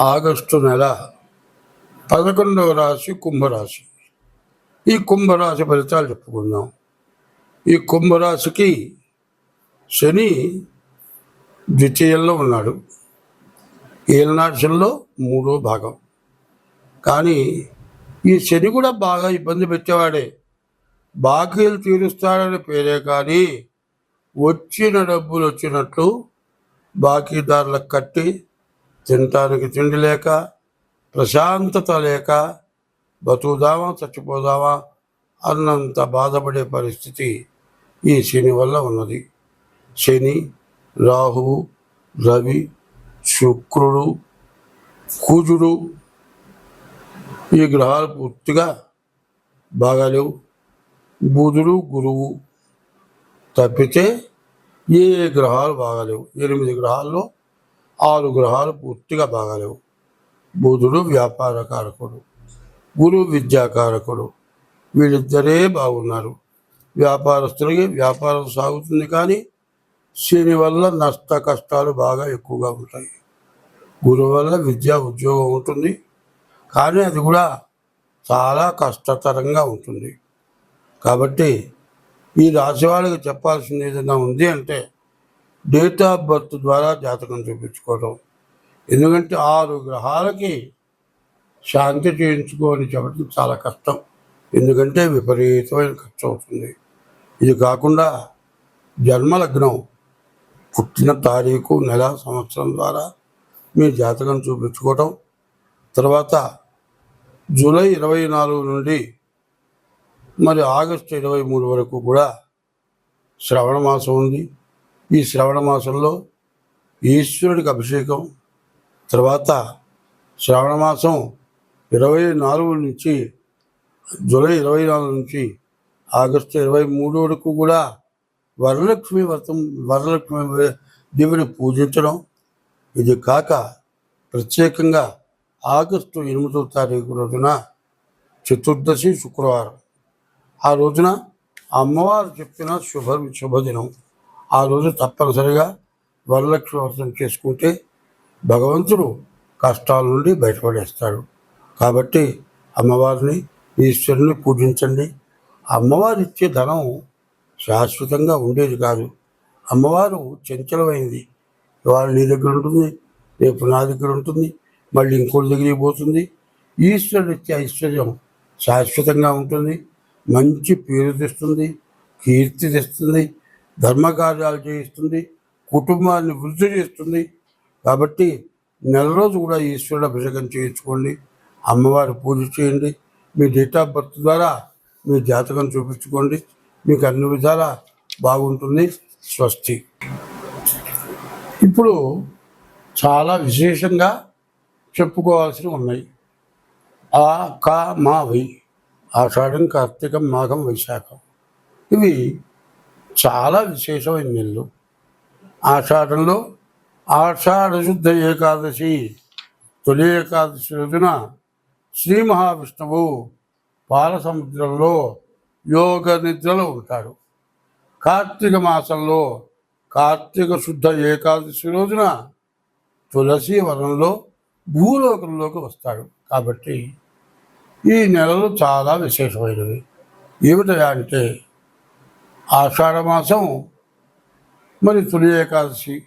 August నెల పదకొండవ రాశి కుంభరాశి. ఈ కుంభరాశి ఫలితాలు చెప్పుకుందాం. ఈ కుంభరాశికి శని ద్వితీయంలో ఉన్నాడు. ఏలనాశంలో మూడో భాగం. కానీ ఈ శని కూడా బాగా ఇబ్బంది పెట్టేవాడే. బాకీలు తీరుస్తాడని పేరే కానీ వచ్చిన డబ్బులు వచ్చినట్లు బాకీదారులకు కట్టి తినటానికి తిండి లేక ప్రశాంతత లేక బతుకుదామా చచ్చిపోదామా అన్నంత బాధపడే పరిస్థితి ఈ శని వల్ల ఉన్నది. శని రాహువు రవి శుక్రుడు కుజుడు ఈ గ్రహాలు పూర్తిగా బాగాలేవు బుధుడు గురువు తప్పితే ఏ గ్రహాలు బాగాలేవు ఎనిమిది గ్రహాల్లో ఆరు గ్రహాలు పూర్తిగా బాగాలేవు. బుధుడు వ్యాపార కారకుడు గురువు విద్యాకారకుడు వీళ్ళిద్దరే బాగున్నారు. వ్యాపారస్తులకి వ్యాపారం సాగుతుంది కానీ శని వల్ల నష్ట కష్టాలు బాగా ఎక్కువగా ఉంటాయి. గురువు వల్ల విద్యా ఉద్యోగం ఉంటుంది. కానీ అది కూడా చాలా కష్టతరంగా ఉంటుంది. కాబట్టి ఈ రాశి వాళ్ళకి చెప్పాల్సింది ఏదైనా ఉంది అంటే డేట్ ఆఫ్ బర్త్ ద్వారా జాతకం చూపించుకోవడం ఎందుకంటే ఆరు గ్రహాలకి శాంతి చేయించుకోని చెప్పడం చాలా కష్టం. ఎందుకంటే విపరీతమైన ఖర్చు అవుతుంది. ఇది కాకుండా జన్మలగ్నం పుట్టిన తారీఖు నెల సంవత్సరం ద్వారా మీ జాతకం చూపించుకోవటం. తర్వాత జూలై ఇరవై నాలుగు నుండి మరి ఆగస్టు ఇరవై మూడు వరకు కూడా శ్రవణ మాసం ఉంది. ఈ శ్రావణ మాసంలో ఈశ్వరుడికి అభిషేకం. తర్వాత శ్రావణ మాసం ఇరవై నాలుగు నుంచి జూలై ఇరవై నాలుగు నుంచి ఆగస్టు ఇరవై మూడు వరకు కూడా వరలక్ష్మి వ్రతం వరలక్ష్మి దేవుని పూజించడం. ఇది కాక ప్రత్యేకంగా ఆగస్టు ఎనిమిదో తారీఖు రోజున చతుర్దశి శుక్రవారం. ఆ రోజున అమ్మవారు చెప్పిన శుభ శుభదినం. ఆ రోజు తప్పనిసరిగా వరలక్ష్మి వ్రతం చేసుకుంటే భగవంతుడు కష్టాల నుండి బయటపడేస్తాడు. కాబట్టి అమ్మవారిని ఈశ్వరుని పూజించండి. అమ్మవారు ఇచ్చే ధనం శాశ్వతంగా ఉండేది కాదు. అమ్మవారు చంచలమైంది. ఇవాళ నీ దగ్గర ఉంటుంది రేపు నా దగ్గర ఉంటుంది మళ్ళీ ఇంకోటి దగ్గరికి పోతుంది. ఈశ్వరుడు ఇచ్చే ఐశ్వర్యం శాశ్వతంగా ఉంటుంది. మంచి పేరు తెస్తుంది కీర్తి తెస్తుంది. ధర్మకార్యాలు చేయిస్తుంది కుటుంబాన్ని వృద్ధి చేస్తుంది. కాబట్టి నెల రోజు కూడా ఈశ్వరుడు అభిషేకం చేయించుకోండి అమ్మవారి పూజ చేయండి మీ డేట్ ఆఫ్ బర్త్ ద్వారా మీ జాతకం చూపించుకోండి మీకు అన్ని విధాల బాగుంటుంది. స్వస్తి. ఇప్పుడు చాలా విశేషంగా చెప్పుకోవాల్సినవి ఉన్నాయి. ఆ కా మా వై ఆషాఢం కార్తీకం మాఘం వైశాఖం. ఇవి చాలా విశేషమైన నెలలు ఆషాఢంలో ఆషాఢశుద్ధ ఏకాదశి తొలి ఏకాదశి రోజున శ్రీ మహావిష్ణువు పాల సముద్రంలో యోగ నిద్రలో ఉంటాడు. కార్తీక మాసంలో కార్తీక శుద్ధ ఏకాదశి రోజున తులసి వనంలో భూలోకంలోకి వస్తాడు. కాబట్టి ఈ నెలలు చాలా విశేషమైనవి. ఏమిటయా అంటే ఆషాఢ మాసం మరి తొలి ఏకాదశి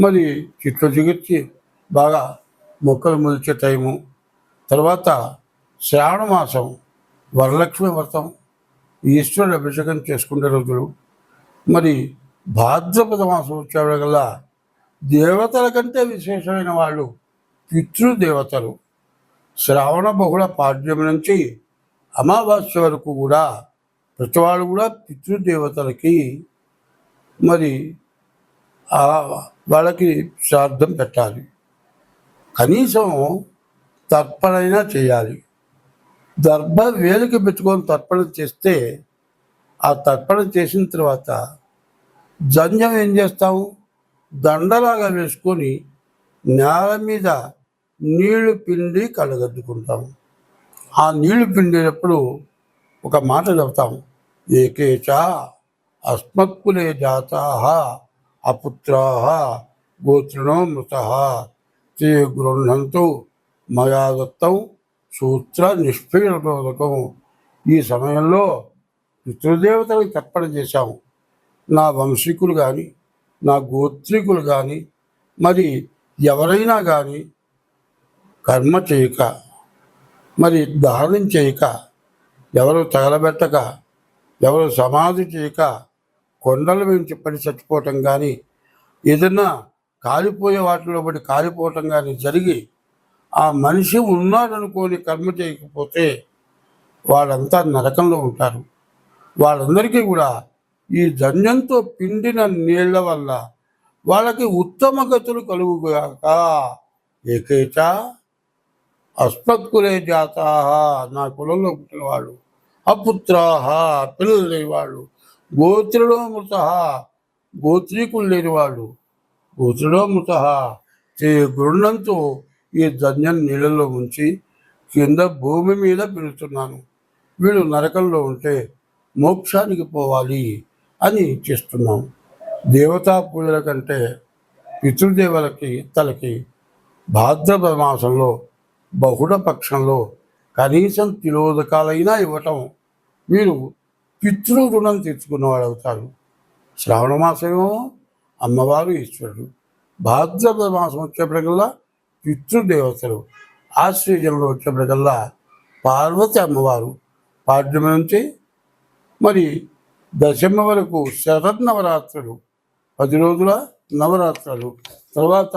మరి చిట్లు చిగిర్చి బాగా మొక్కలు మొలిచే టైము. తర్వాత శ్రావణ మాసం వరలక్ష్మి వ్రతం ఈశ్వరుడు అభిషేకం చేసుకునే రోజులు. మరి భాద్రపద మాసం వచ్చేవాళ్ళకల్లా దేవతల కంటే విశేషమైన వాళ్ళు పితృదేవతలు. శ్రావణ బహుళ పాడ్యం నుంచి అమావాస్య వరకు కూడా ప్రతివాడు కూడా పితృదేవతలకి మరి ఆ వాళ్ళకి శ్రాద్ధం పెట్టాలి. కనీసం తర్పణైనా చేయాలి. దర్భ వేలికి పెట్టుకొని తర్పణ చేస్తే ఆ తర్పణ చేసిన తర్వాత జంజం ఏం చేస్తాము దండలాగా వేసుకొని నేల మీద నీళ్ళు పిండి కళ్ళగద్దుకుంటాము ఆ నీళ్ళు పిండేటప్పుడు ఒక మాట చెప్తాం ఏకేచ అస్మత్కులే జాతా అపుత్రా గోత్రిణో మృత. తే గృహంతో మయా దత్తం సూత్ర నిష్పీడనోదకం ఈ సమయంలో పితృదేవతలకు తర్పణ చేశాము నా వంశీకులు కానీ నా గోత్రికులు కానీ మరి ఎవరైనా కానీ కర్మ చేయక మరి దానం చేయక ఎవరు తగలబెట్టక ఎవరు సమాధి చేయక కొండల నుంచి పడి చచ్చిపోవటం కానీ ఏదన్నా కాలిపోయే వాటిలో పడి కాలిపోవటం కానీ జరిగి ఆ మనిషి ఉన్నాడనుకోని కర్మ చేయకపోతే వాళ్ళంతా నరకంలో ఉంటారు. వాళ్ళందరికీ కూడా ఈ ధన్యంతో పిండిన నీళ్ళ వల్ల వాళ్ళకి ఉత్తమ గతులు కలుగుగాక. ఏకైక అస్మత్కులే జాతా నా కులంలో పుట్టినవాడు అపుత్రాహ పిల్లలు లేనివాడు వాళ్ళు. మృత గోత్రీకులు లేని వాళ్ళు. మృత చే గృహంతో ఈ ధన్యం నీళ్ళలో ఉంచి కింద భూమి మీద పిలుస్తున్నాను వీడు నరకంలో ఉంటే మోక్షానికి పోవాలి అని చేస్తున్నాం. దేవతా పూజల కంటే పితృదేవులకి తలకి భాద్రపద మాసంలో బహుళ పక్షంలో కనీసం తిలోదకాలైనా ఇవ్వటం. మీరు పితృ రుణం తెచ్చుకున్నవాడు అవుతారు శ్రావణ మాసమేమో అమ్మవారు ఈశ్వరుడు. భాద్రపద మాసం వచ్చేప్పటికల్లా పితృదేవతలు ఆశ్రయంలో వచ్చేప్పటికల్లా పార్వతి అమ్మవారు. పాడ్యమి నుంచి మరి దశమ వరకు శరన్నవరాత్రులు పది రోజుల నవరాత్రులు. తర్వాత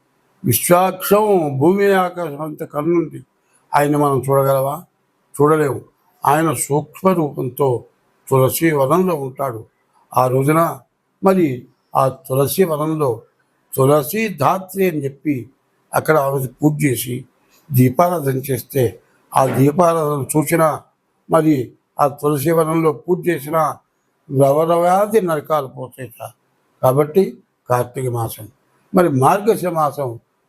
విశ్వాక్షం భూమి ఆకాశం అంత కన్నుంది ఆయన మనం చూడగలవా? చూడలేము. ఆయన సూక్ష్మ రూపంతో తులసి వనంలో ఉంటాడు. ఆ రోజున మరి ఆ తులసి వనంలో తులసి ధాత్రి అని చెప్పి అక్కడ ఆమె పూజ చేసి దీపారాధన చేస్తే ఆ దీపారాధన చూసిన మరి ఆ తులసి వనంలో పూజ చేసిన రవరవ్యాధి నరకాలు పోతాయి కాబట్టి కార్తీక మాసం. మరి మార్గశ మాసం